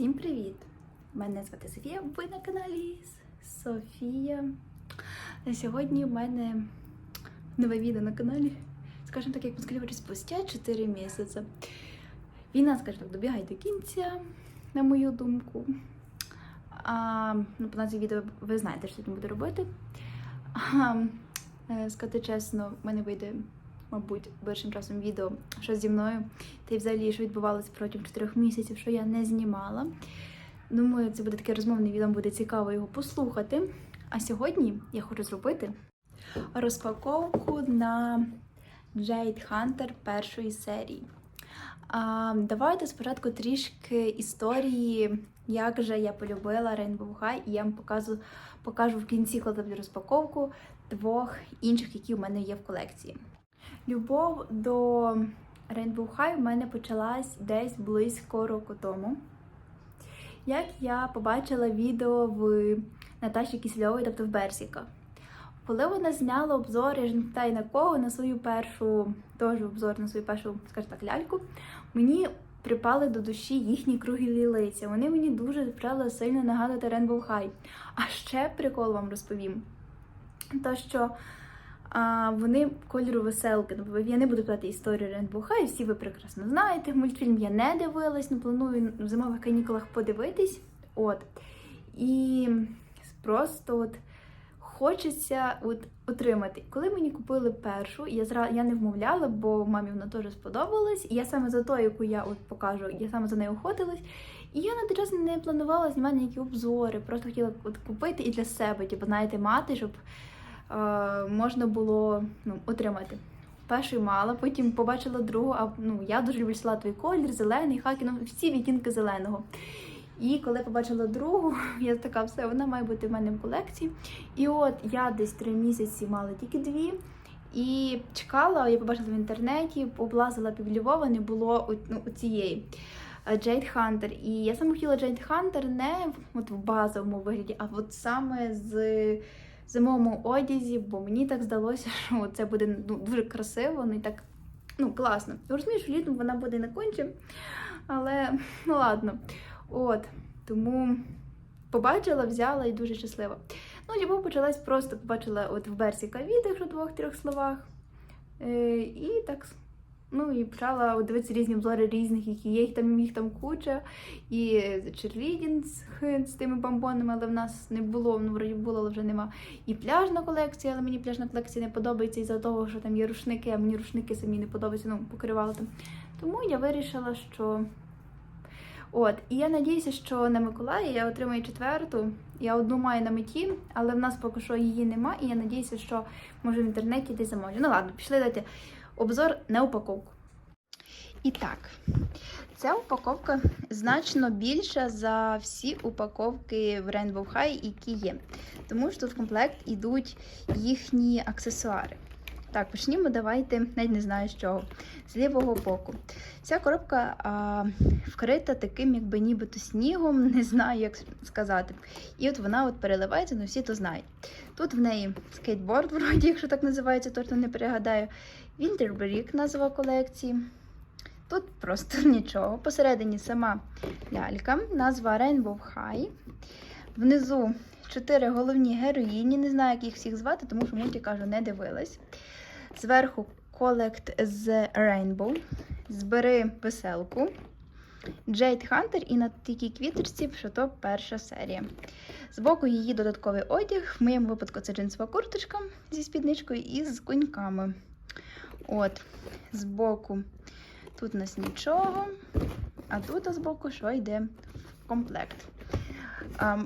Всім привіт! Мене звати Софія, ви на каналі Софія. Сьогодні в мене нове відео на каналі. Скажімо так, як москалювати спустя 4 місяці. Війна, скажімо так, добігає до кінця, на мою думку. А, ну, по назві відео ви знаєте, що сьогодні буду робити. А, е, сказати чесно, в мене вийде, мабуть, першим часом відео, що зі мною, та й взагалі, що відбувалося протягом 4 місяців, що я не знімала. Думаю, це буде таке розмовне відео, буде цікаво його послухати. А сьогодні я хочу зробити розпаковку на Jade Hunter першої серії. А, давайте спочатку трішки історії, як же я полюбила Rainbow High, і я вам покажу, покажу в кінці, коли розпаковку двох інших, які в мене є в колекції. Любов до Rainbow High в мене почалась десь близько року тому. Як я побачила відео в Наташі Кисльової, тобто в Берсіка. Коли вона зняла обзор, я ж не питаю на кого, на свою першу, теж обзор на свою першу, скажімо так, ляльку, мені припали до душі їхні круглі лиця. Вони мені дуже почали сильно нагадувати Rainbow High. А ще прикол вам розповім. То, що а, вони кольору веселки. Я не буду казати історію Rainbow High, всі ви прекрасно знаєте. Мультфільм я не дивилась, ну планую в зимових канікулах подивитись. От. І просто от хочеться от отримати. Коли мені купили першу, я зра... я не вмовляла, бо мамі вона теж сподобалась. І я саме за тою, яку я от покажу, я саме за нею охотилась. І я на той час не планувала знімати ніякі обзори, просто хотіла от купити і для себе, типу, знаєте, мати, щоб можна було ну, отримати. Першу мала, потім побачила другу, а ну я дуже люблю салатовий колір, зелений, хакі, ну всі відтінки зеленого. І коли побачила другу, я така, все, вона має бути в мене в колекції. І от я десь три місяці мала тільки дві. І чекала, я побачила в інтернеті, облазила пів Львова, не було ну, цієї Jade Hunter. І я саме хотіла Jade Hunter не от в базовому вигляді, а от саме з зимовому одязі, бо мені так здалося, що це буде ну, дуже красиво, і так ну, класно. Що літом вона буде не конче, але ну ладно. От, тому побачила, взяла і дуже щаслива. Ну, любов почалась просто побачила от в Берсіка відео, в двох-трьох словах. Е, і так, ну і почала дивитися різні обзори різних, які є, їх там, їх там куча. І черлідінг з тими бомбонами, але в нас не було, ну вроді було, але вже нема. І пляжна колекція, але мені пляжна колекція не подобається із-за того, що там є рушники, а мені рушники самі не подобаються, ну, покривали там. Тому я вирішила, що. От, і я надіюся, що на Миколаї я отримаю четверту. Я одну маю на меті, але в нас поки що її нема, і я надіюся, що може в інтернеті десь замовлю. Ну ладно, пішли дати обзор на упаковку. І так, ця упаковка значно більша за всі упаковки в Rainbow High, які є. Тому що тут в комплект йдуть їхні аксесуари. Так, почнімо, давайте, навіть не знаю з чого. З лівого боку. Ця коробка а, вкрита таким, якби нібито снігом, не знаю, як сказати. І от вона от переливається, ну всі то знають. Тут в неї скейтборд, вроді, якщо так називається, точно не перегадаю. Winterbrick назва колекції. Тут просто нічого. Посередині сама лялька, назва Rainbow High. Внизу чотири головні героїні. Не знаю, як їх всіх звати, тому що мультик, кажу, не дивилась. Зверху колект з Rainbow. Збери веселку. Jade Hunter і на такій квіточці, що то перша серія. Збоку її додатковий одяг. В моєму випадку це джинсова курточка зі спідничкою і з коньками. От, збоку тут у нас нічого, а тут збоку що йде в комплект. А,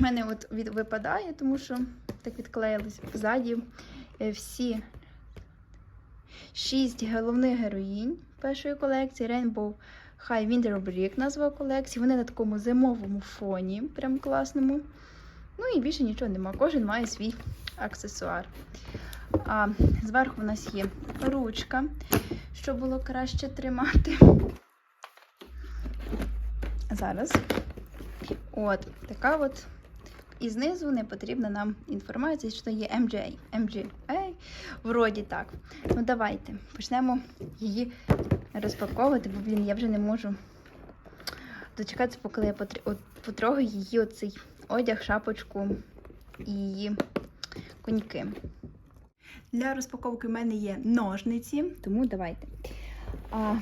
мене от від, випадає, тому що так відклеїлось ззаді всі шість головних героїнь першої колекції Rainbow High Winter Brick назва колекції. Вони на такому зимовому фоні, прям класному. Ну і більше нічого нема. Кожен має свій аксесуар. А Зверху у нас є ручка, щоб було краще тримати. Зараз. От, така от. І знизу не потрібна нам інформація, що є MJ. MGA. Вроді так. Ну, давайте почнемо її розпаковувати, бо, блін, я вже не можу дочекатися, поки я потр... потрогаю її оцей одяг, шапочку і її коньки. Для розпаковки в мене є ножниці, тому давайте. А,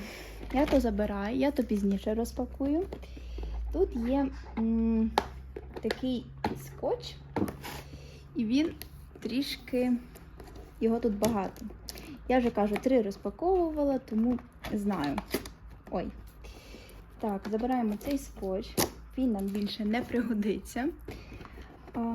я то забираю, я то пізніше розпакую. Тут є м, такий скотч, і він трішки, його тут багато. Я вже кажу, три розпаковувала, тому знаю. Ой. Так, забираємо цей скотч. Він нам більше не пригодиться. А,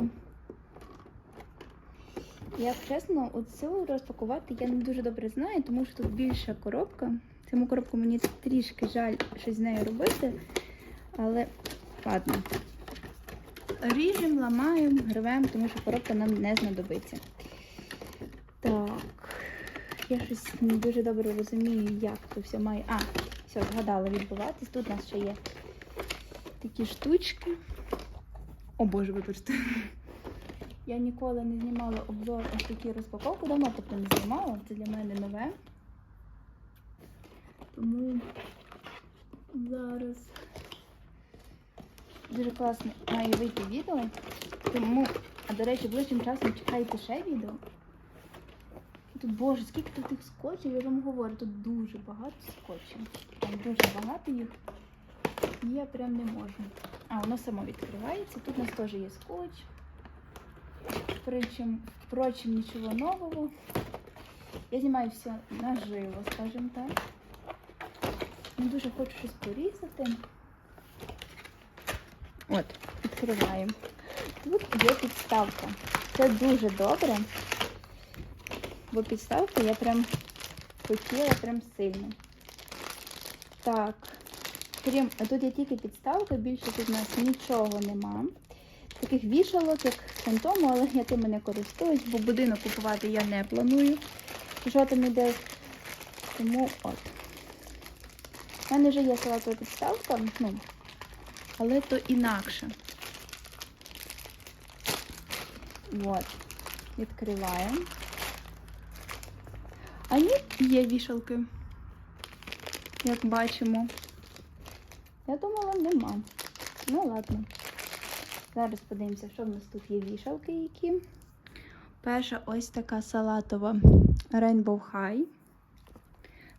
як чесно, оцю розпакувати я не дуже добре знаю, тому що тут більша коробка. Цьому коробку мені трішки жаль щось з нею робити. Але ладно. Ріжемо, ламаємо, рвемо, тому що коробка нам не знадобиться. Так, я щось не дуже добре розумію, як це все має. А, все, згадала відбуватись. Тут у нас ще є такі штучки. О Боже, вибачте. Я ніколи не знімала обзор ось такі розпаковки. Давно тобто не знімала, це для мене нове. Тому зараз дуже класно має вийти відео. Тому, а до речі, ближчим часом чекайте ще відео. Тут, боже, скільки тут тих скотчів, я вам говорю, тут дуже багато скотчів. Там дуже багато їх. Я прям не можу. А, воно само відкривається. Тут у нас теж є скотч. Впрочем, впрочем, нічого нового. Я знімаю все наживо, скажімо так. Не дуже хочу щось порізати. От, відкриваємо. Тут є підставка. Це дуже добре. Бо підставку я прям хотіла прям сильно. Так, крім, тут є тільки підставка, більше тут у нас нічого нема. Таких вішалок, як фантому, але я тими не користуюсь, бо будинок купувати я не планую. Там іде? Тому от. У мене вже є салатова підставка, ну, але то інакше. От. Відкриваємо. А ні, є вішалки, як бачимо. Я думала, нема. Ну, ладно. Зараз подивимося, що в нас тут є вішалки які. Перша ось така салатова Rainbow High.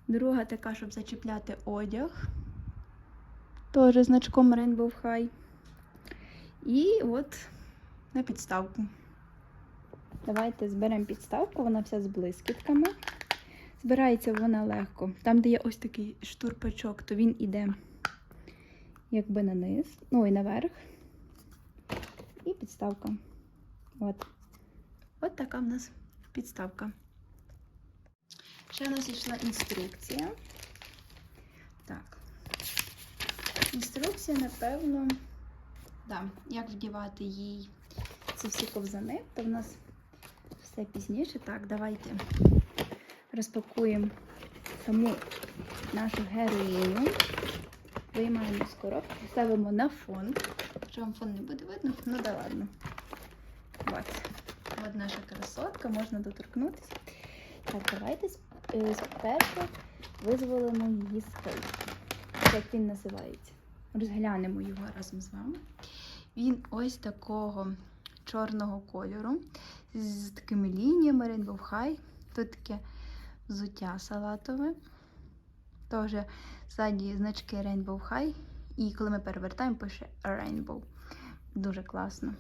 Друга така, щоб зачіпляти одяг. Теж значком Rainbow High. І от на підставку. Давайте зберемо підставку, вона вся з блискітками. Збирається вона легко. Там, де є ось такий штурпачок, то він іде якби на низ, ну і наверх. І підставка. От. От така в нас підставка. Ще у нас йшла інструкція. Так. Інструкція, напевно, да, як вдівати їй ці всі ковзани, то в нас все пізніше. Так, давайте розпакуємо саму нашу героїню. Виймаємо з коробки, ставимо на фон. Що вам фон не буде видно? Ну да ладно. От. От наша красотка, можна доторкнутися. Так, давайте е, спершу визволимо її з. Як він називається. Розглянемо його разом з вами. Він ось такого чорного кольору, з такими лініями Rainbow High. Тут таке взуття салатове. Теж ззаді значки Rainbow High. І коли ми перевертаємо, пише Rainbow. Дуже класно.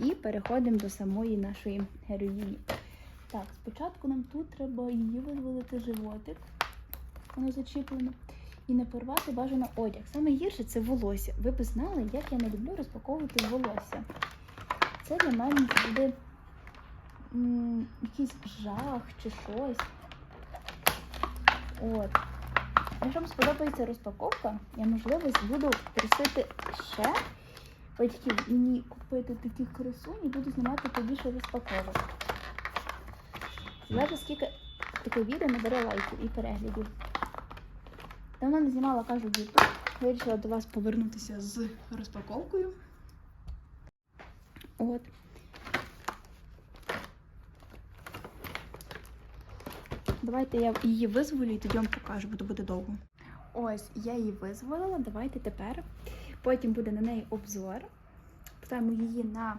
І переходимо до самої нашої героїні. Так, спочатку нам тут треба її визволити животик. Воно зачіплено. І не порвати бажано одяг. Саме гірше це волосся. Ви б знали, як я не люблю розпаковувати волосся. Це для мене буде якийсь жах чи щось. От. Якщо вам сподобається розпаковка, я, можливо, буду просити ще батьків мені купити такі красуні і буду знімати побільше розпаковок. Залежить, скільки таке відео набере лайків і переглядів. Давно не знімала, кажу, YouTube. Вирішила до вас повернутися з розпаковкою. От. Давайте я її визволю і тоді вам покажу, бо то буде довго. Ось, я її визволила. Давайте тепер. Потім буде на неї обзор. Поставимо її на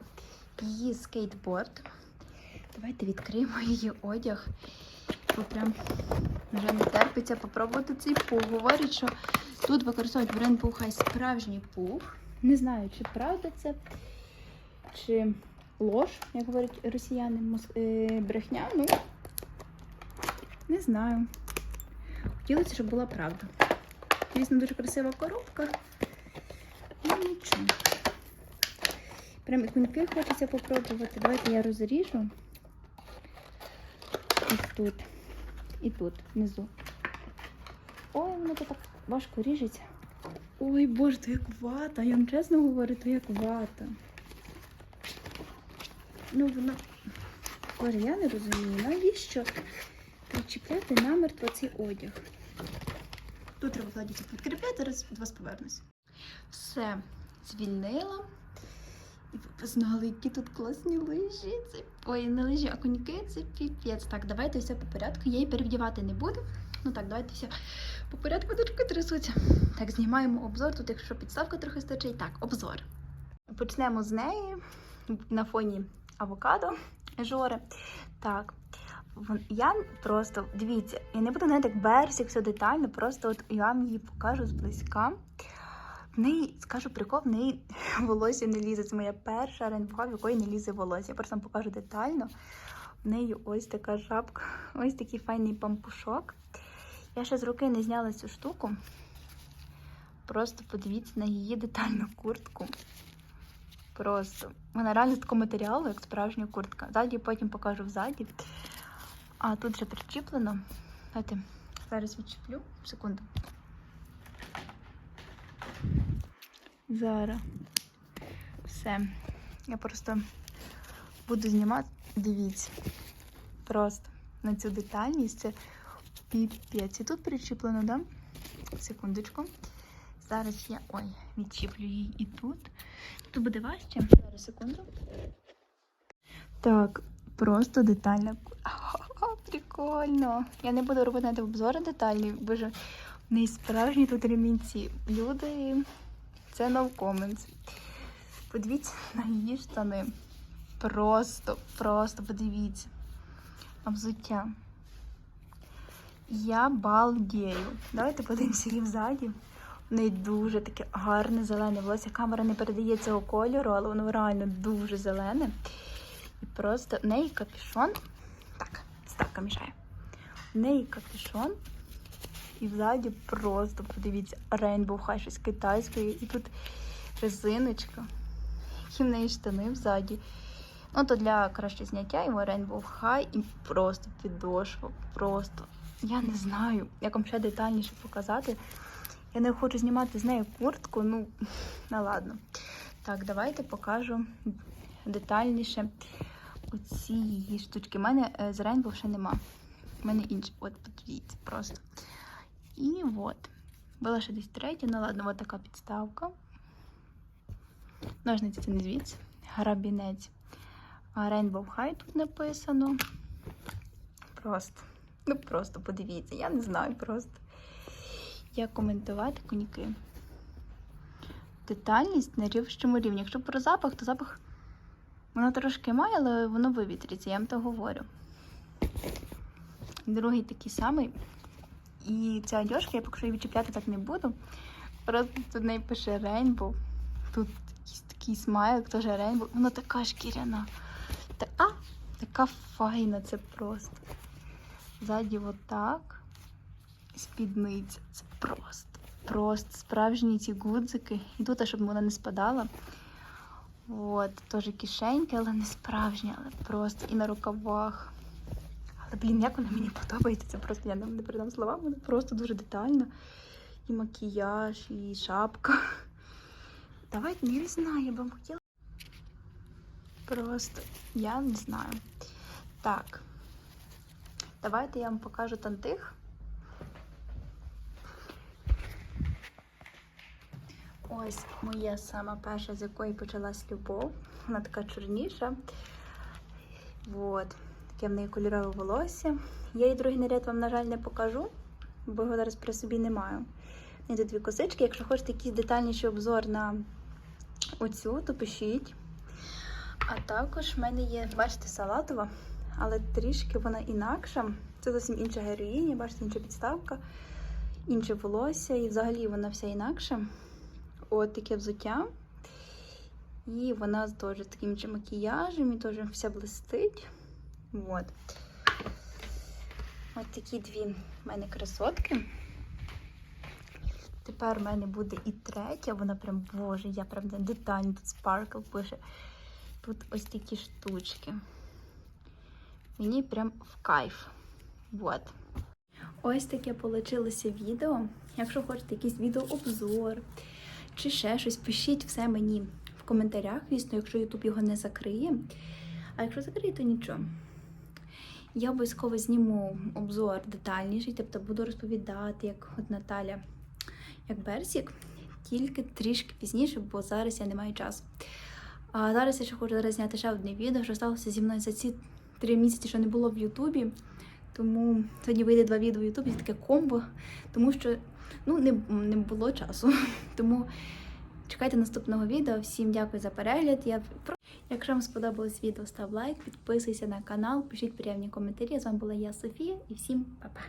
її скейтборд. Давайте відкриємо її одяг. Бо прям вже не терпиться попробувати цей пух. Говорять, що тут використовують бренд пуха і справжній пух. Не знаю, чи правда це, чи лож, як говорять росіяни, мос- е, брехня. Ну, не знаю. Хотілося, щоб була правда. Звісно, дуже красива коробка. Ну нічого. Прям і куньки хочеться попробувати. Давайте я розріжу. І тут. І тут, внизу. Ой, воно то так важко ріжеться. Ой, боже, то як вата. Я вам чесно говорю, то як вата. Ну, воно. Боже, я не розумію, навіщо причіпляти намертво цей одяг. Тут треба владіться підкріпляти, зараз від вас повернуся. Все, звільнила. І ви знали, які тут класні лижі. Це... Ой, не лижі, а коньки це піпець. Так, давайте все по порядку. Я її перевдівати не буду. Ну так, давайте все по порядку дочки трясуться. Так, знімаємо обзор. Тут, якщо підставка трохи стачить, так, обзор. Почнемо з неї на фоні авокадо жори. Так. Я просто дивіться, я не буду навіть як берсик, все детально, просто от я вам її покажу зблизька. В неї, скажу прикол, в неї волосся не лізе. Це моя перша рейнбога, в якої не лізе волосся. Я просто вам покажу детально. В неї ось така жабка, ось такий файний пампушок. Я ще з руки не зняла цю штуку. Просто подивіться на її детальну куртку. Просто. Вона реально з такого матеріалу, як справжня куртка. Ззаді потім покажу взаді. А тут вже причіплено. Давайте зараз відчіплю. Секунду. Зараз. Все. Я просто буду знімати. Дивіться. Просто на цю детальність. Це піпець. І тут причіплено, да? Секундочку. Зараз я. Ой, відчіплю її і тут. Тут буде важче. Зараз секунду. Так, просто детально. Ха-ха, Прикольно. Я не буду робити обзори детальні, бо ж в справжні тут ремінці. Люди, це no comments. Подивіться на її штани. Просто, просто подивіться. А взуття. Я балдею. Давайте подивимося її взаді. В неї дуже таке гарне зелене волосся. Камера не передає цього кольору, але воно реально дуже зелене. І просто в неї капюшон. Так, ставка мішає. В неї капюшон. І взаді просто, подивіться, Rainbow High, щось китайської. І тут резиночка. Які в неї штани взаді. Ну, то для краще зняття його Rainbow High і просто підошва. Просто. Я не знаю, як вам ще детальніше показати. Я не хочу знімати з нею куртку, ну, ну ладно. Так, давайте покажу детальніше оці її штучки. У мене е, з Rainbow ще нема. У мене інші. От, подивіться, просто. І от. Була ще десь третя, ну ладно, от така підставка. Ножниці це не звідси. Грабінець. Rainbow High тут написано. Просто. Ну просто подивіться, я не знаю просто. Як коментувати коньки. Детальність на рівщому рівні. Якщо про запах, то запах воно трошки має, але воно вивітриться, я вам то говорю. Другий такий самий. І ця одежка, я поки що її відчіпляти так не буду. Просто тут неї пише Rainbow. Тут такий смайлик, теж Rainbow. Вона така шкіряна. Та, а, така файна, це просто. Ззаді отак. Спідниця. Це просто. Просто справжні ці гудзики. І тут, щоб вона не спадала. От, теж кишеньки, але не справжні, але просто і на рукавах. Але, блін, як вона мені подобається, це просто я не не передам словами, вона просто дуже детально. І макіяж, і шапка. Давайте, ну, не знаю, я б вам хотіла. Просто я не знаю. Так. Давайте я вам покажу тантих. Ось моя сама перша, з якої почалась любов. Вона така чорніша. Вот. Таке в неї кольорове волосся. Я її другий наряд вам, на жаль, не покажу, бо його зараз при собі не маю. Йде дві косички. Якщо хочете якийсь детальніший обзор на оцю, то пишіть. А також в мене є, бачите, салатова, але трішки вона інакша. Це зовсім інша героїня, бачите, інша підставка, інше волосся, і взагалі вона вся інакша. От таке взуття. І вона теж таким же макіяжем, і теж вся блистить. От. От такі дві в мене красотки. Тепер в мене буде і третя, вона прям, боже, я прям детально тут спаркл пише. Тут ось такі штучки. Мені прям в кайф. Вот. Ось таке получилося відео. Якщо хочете якийсь відеообзор чи ще щось, пишіть все мені в коментарях, звісно, якщо YouTube його не закриє. А якщо закриє, то нічого. Я обов'язково зніму обзор детальніший, тобто буду розповідати, як от Наталя, як Берсік, тільки трішки пізніше, бо зараз я не маю часу. А зараз я ще хочу зараз зняти ще одне відео, що сталося зі мною за ці три місяці, що не було в Ютубі. Тому сьогодні вийде два відео в Ютубі, таке комбо, тому що ну, не, не було часу. Тому чекайте наступного відео. Всім дякую за перегляд. Я... Якщо вам сподобалось відео, став лайк, підписуйся на канал, пишіть приємні коментарі. З вами була я, Софія, і всім па-па!